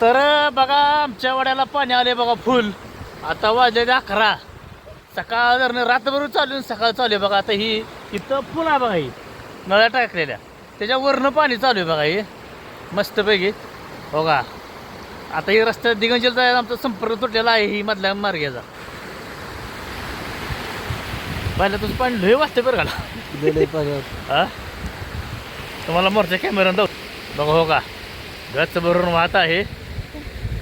तर बघा आमच्या वड्याला पाणी आले बघा फुल. आता वाजले अकरा. सकाळ जर रात्रभर चालू सकाळ चालू आहे बघा. आता ही इथं फुल आहे बघा ही. नळ्या टाकलेल्या. त्याच्यावरनं पाणी चालू आहे बघा हे. मस्तपैकी. हो का आता ही रस्ता दिगंजल जायला आमचा संपर्क तुटलेला आहे ही मधल्या मार्गाचा. पहिला तुझं पाणी लय वाजते बरं का? हा? तुम्हाला मोरच्या कॅमेरा जाऊ बघा हो का? गच भरून वाहत आहे.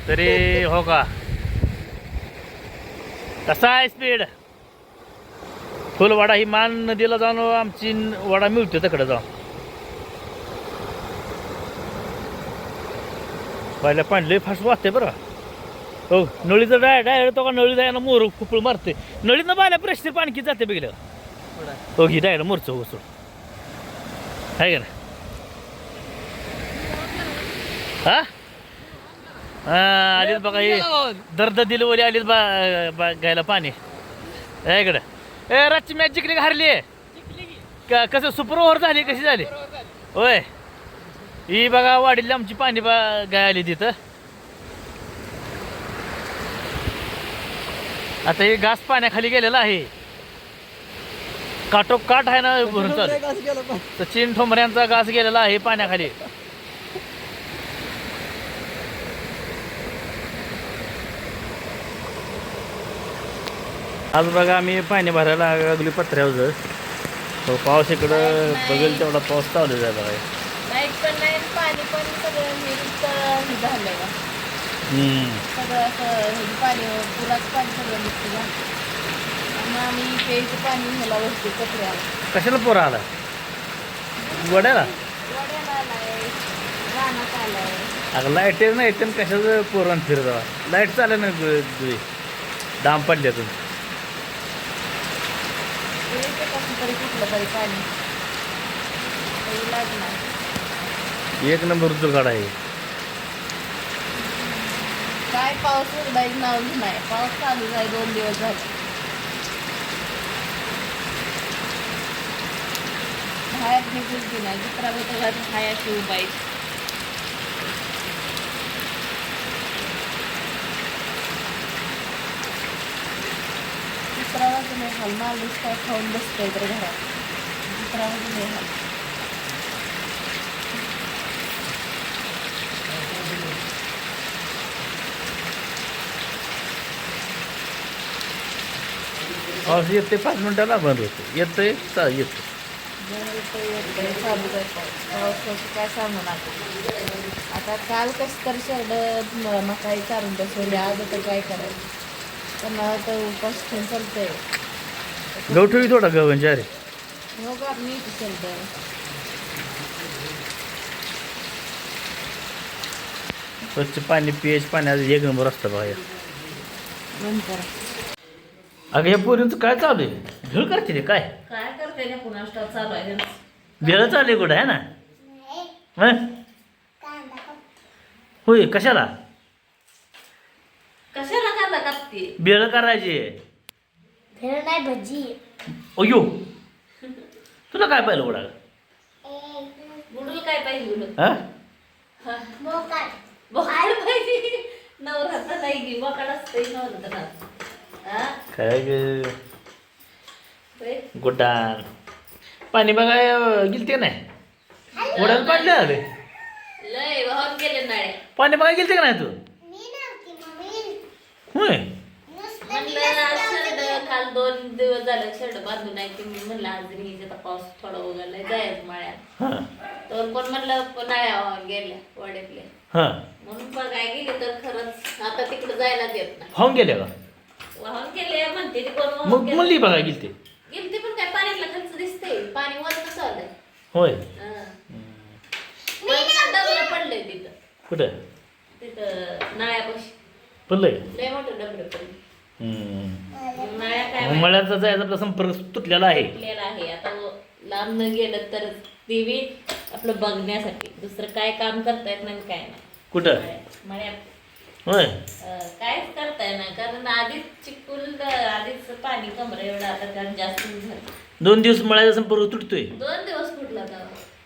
तरी हो का? कसा आहे स्पीड फुल वडा ही मान नदीला जाऊन आमची वडा मिळतो तिकडे जाऊन. पहिल्या पाणी लय फास्ट वाजते बरं. हो नळीचं डाय डायरेक्ट तो का नळी जायला मोर खुपळ मारते नळीनं पाहिल्या प्रेशर पाणी किती जाते बघितलं? हो की डायरेक्ट मोरचं हो सोड आहे का ना हा? हा आलीच बघा हे दर्द दिलवली आलीच बा बा घ्यायला पाणी. आहे इकडं. ए रातची मॅच जिंकली का हारली? का कसं सुपर ओव्हर झाली कशी झाली? होय. ही बघा वाढीली आमची पाणी बा गाय आली तिथं. आता हे घास पाण्याखाली गेलेला आहे. काटो काट आहे ना भरून चालू. सचिन ठोंबऱ्यांचा घास गेलेला आहे पाण्याखाली. आज बघा आम्ही पाणी भरायला लागली पत्र्यावर. तो पाऊस इकडं बघेल तेवढा पाऊस चालू आहे पण पाणी सगळं हे. सगळं असं हे पाणी पाणी सगळं वरती कचऱ्याला कशाला पोरा आला वड्याला? अगं लाइट नाही तर कशाचं पोरण फिरत लाइट चालेल ना गुई. डाम पडल्यातून प्यायचं कसं तरी कुठलं तरी पाणी. काही लागणार एक नंबर जुगाड आहे काय पाऊस उघडायचं नाव नाही. पाऊस चालू आहे दोन दिवस झाले. बाहेर निघून नाही दुसरा बघा हाय अशी उभा वाजून नाही हाल माणूस काय खाऊन बसतोय तर घरात. दुसरा वाजून नाही हाल पाऊस येते पाच मिनिटाला बंद होते येतंय चा येतं काय सांगू नका. आता काल कसं तर शेरड मकाई चारून बसवली. आज आता काय करायचं? तर उपास ठेवून चालतंय. गहू ठेवी थोडा गव्हांच्या अरे. हो का मी स्वच्छ पाणी पियच पाण्याचं एक नंबर असतं बघा हे. नंतर. अगं या पोरींचं काय चालू आहे? भेळ करते ते काय? काय करते ना पुन्हा स्टॉप चालू आहे. भेळ चालू आहे कुठं आहे ना? हं? होय कशाला? कशाला? कापते भेळ करायची. भेळ नाही भजी. अयो तुला काय पाहिलं उडा बुडूल काय पाहिजे बुडूल हा? बोकाड. पाहिजे नवरात्र नाही बोकाड असते हा? काय ग? पाणी बघा गेलते नाही? उडायला पाडले आले लय वाहून गेले नाळे. पाणी बघा गेलते का नाही तू? होय. काल दोन दिवस झाले शर्ट बांधून नाही की मी म्हणलं आज आता पाऊस थोडा जायचं मळ्यात. हां. तर कोण म्हणलं नाळ्या वाहून गेल्या वाड्यातल्या हां. म्हणून पण काय गेले तर खरंच आता तिकडे जायला देत नाही. होऊन गेले का? वाहून गेले म्हणते ते कोण मग वाहून गेले. म्हणली बघा गेलते. गेलते पण काय पाण्यातलं खालचं दिसतंय पाणी वरच चाललंय. होय. हा. पण पडलंय तिथं. कुठं? तिथं नळ्यापाशी. पडलंय. लय मोठं पडलं हम्म. काय मग मळ्याचा जायचा आपला संपर्क तुटलेला आहे. आपल्याला आहे. आता लांब न गेलं तर टीव्ही आपलं बघण्यासाठी दुसरं काय काम करता येत नाही काय नाही. कुठं? मळ्यात- मळ्यात होय. अं, काहीच करता येणार कारण आधीच चिकूल आधीच पाणी कमर एवढं आता कारण जास्त झालं. दोन दिवस मळ्याचा संपर्क तुटतोय. दोन दिवस कुठला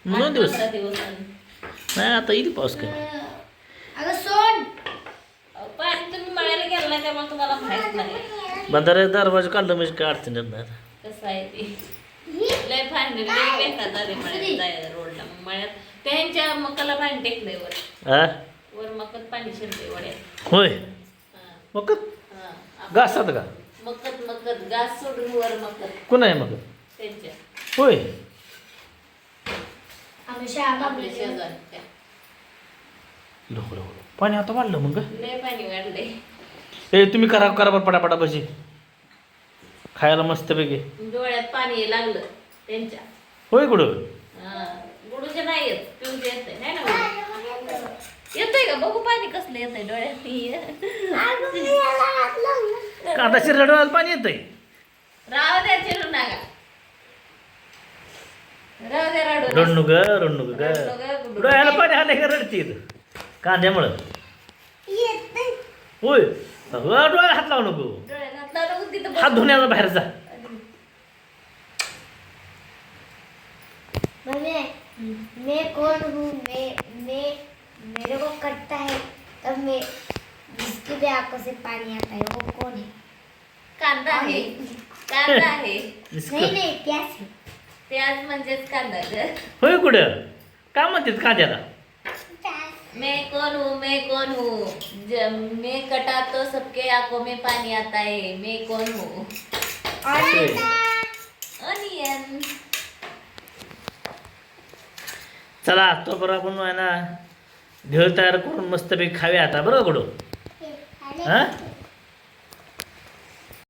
दोन दिवस? दिवस नाही आता येईल पाऊस काय? अगं नाही त्यामुळे तुम्हाला माहीत नाही. बंधारे दरवाजा काढलं म्हणजे काय अडचण नाही. कसं आहे ते? लय भांडण लय बेकार झाले मळ्यात जायला रोडला. मग मळ्यात त्यांच्या मकाला पाणी टेकलंय वर. हा वर मकत पाणी शिरलंय वड्यात. होय? हा, मग हा. घासात का? मकत मकत. गास सोडून वर मकत. कोण आहे मग त्यांच्या. होय. आपल्या शेजारच्या. पाणी आता वाढलं मग लय पाणी वाढलंय. ए तुम्ही करा करा बरं पटापटा भजी. खायला मस्तपैकी. डोळ्यात पाणी लागलं त्यांच्या. होय कुठं? हा. गुडूचे नाही येत पिऊचे येते नाही ना गुडू? येतंय का? बघू पाणी कसलं येतंय डोळ्यात. कांदा शिरला डोळ्याला पाणी येतंय. राव द्या चिरू नका. राव द्या रडू. रडणू ग रडणू ग. डोळ्याला पाणी आलं का रडती कांद्यामुळं. होय. डोळ्याला हात लावू नको. हात लावू नको तिथं हात बस. धुण्याला बाहेर जा. मम्मी मैं कौन हूँ मैं मैं मेरे को कटता है तब मैं जिसकी भी आंखों से पानी आता है वो कौन है? कांदा आहे. कांदा आहे. नहीं नहीं प्यास है। प्याज म्हणजेच कांदा ग. होय कुठं? का म्हणतात कांद्याला? मैं कौन हूँ मैं कौन हूँ? जब मैं कटा तो सबके आंखों में पानी आता है। मैं कौन हूँ? होय. अनियन चला तो बरं आपण आहे ना भेळ तयार करून मस्तपैकी खाऊया आता बरं कुठं हा?